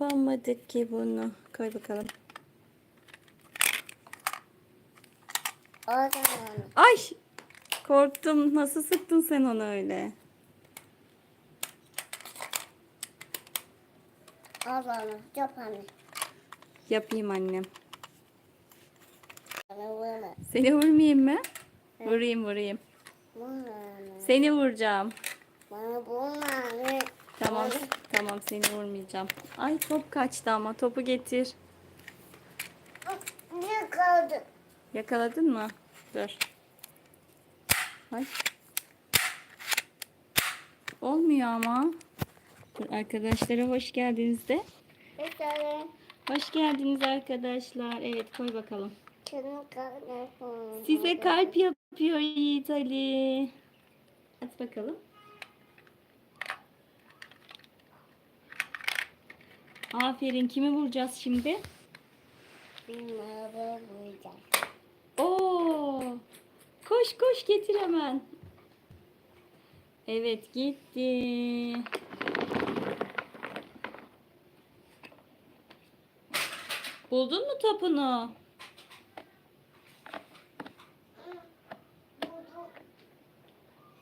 yapamadık ki bunu. Koy bakalım. Ay! Korktum. Nasıl sıktın sen onu öyle? o zaman çok anne. Yapayım annem. Seni vurmayayım mı? Vurayım vurayım. Seni vuracağım. Bana vurma anne. Tamam tamam seni vurmayacağım. Ay top kaçtı ama topu getir. Ne kaldı? Yakaladın mı? Dur. Ay. Olmuyor ama. Dur arkadaşlara hoş geldiniz de. Bir tane Hoş geldiniz arkadaşlar. Evet koy bakalım. Size kalp yapıyor Yiğit Ali. At bakalım. Aferin. Kimi vuracağız şimdi? Bilmem vuracağım. Oo! Koş koş getir hemen. Evet gitti. Buldun mu topunu?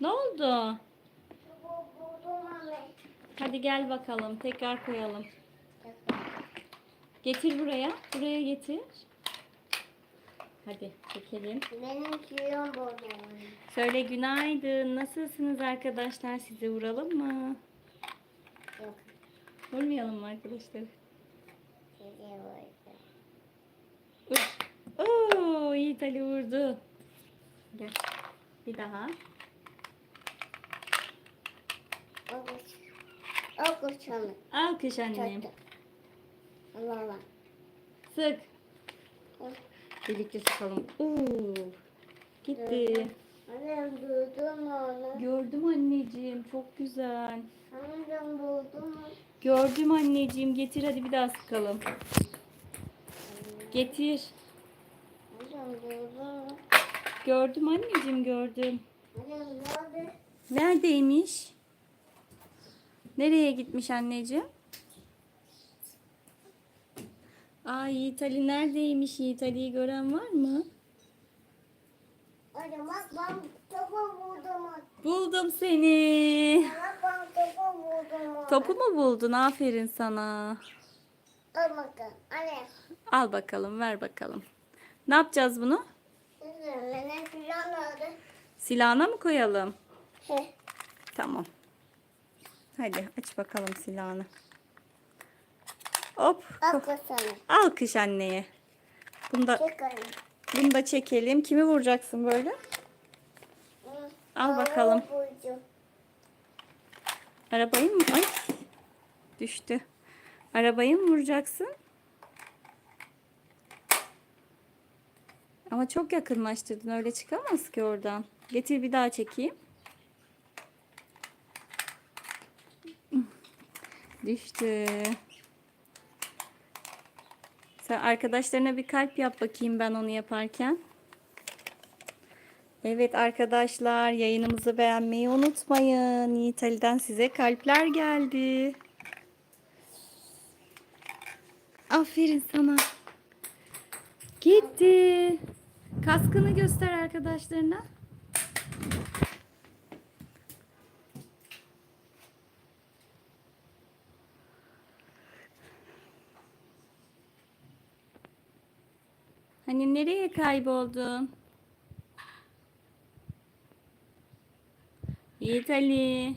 Ne oldu? Hadi gel bakalım. Tekrar koyalım. Getir buraya. Buraya getir. Hadi çekelim. Benim kilom buldum. Söyle günaydın. Nasılsınız arkadaşlar? Size vuralım mı? Yok. Vurmayalım mı arkadaşlar? Size vuracağım. Vur. Oo, Yiğit Ali vurdu. Gel. Bir daha. O kuş onu. Alkış annem. Çaktı. Allah Allah. Sık. Birlikte sıkalım. Oo. Gitti. Annem buldum onu. Gördüm anneciğim. Çok güzel. Annem buldum. Gördüm anneciğim. Getir hadi bir daha sıkalım. Getir. Gördüm anneciğim gördüm. Nerede? Neredeymiş? Nereye gitmiş anneciğim? Aa Yiğit Ali neredeymiş? Yiğit Ali'yi gören var mı? Bak ben topu buldum. Buldum seni. Bak ben topu buldum. Topu mu buldun? Aferin sana. Al bakalım. Anne. Al bakalım, ver bakalım. Ne yapacağız bunu? Silahına mı koyalım? He. Tamam. Hadi aç bakalım silahını. Hop. Alkış anneye. Bunu da, Çek anne. bunu da çekelim. Kimi vuracaksın böyle? Al bakalım. Arabayı mı? Ay. Düştü. Arabayı mı vuracaksın? Ama çok yakınlaştırdın. Öyle çıkamaz ki oradan. Getir bir daha çekeyim. Düştü. Sen arkadaşlarına bir kalp yap bakayım ben onu yaparken. Evet arkadaşlar yayınımızı beğenmeyi unutmayın. Yiğit Ali'den size kalpler geldi. Aferin sana. Gitti. Kaskını göster arkadaşlarına. Hani nereye kayboldun? Yiğit Ali.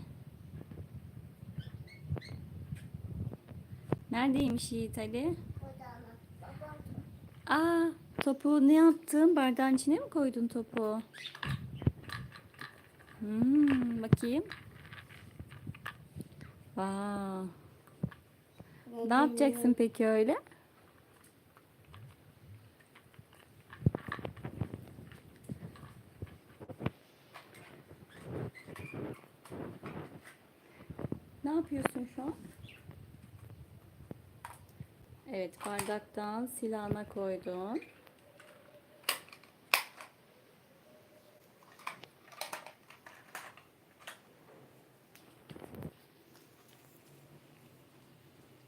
Neredeymiş Yiğit Ali? Aa, topu ne yaptın? Bardağın içine mi koydun topu? Hmm, bakayım. Wow. Ne yapacaksın peki öyle? Ne yapıyorsun şu an? Evet, bardaktan silahına koydun.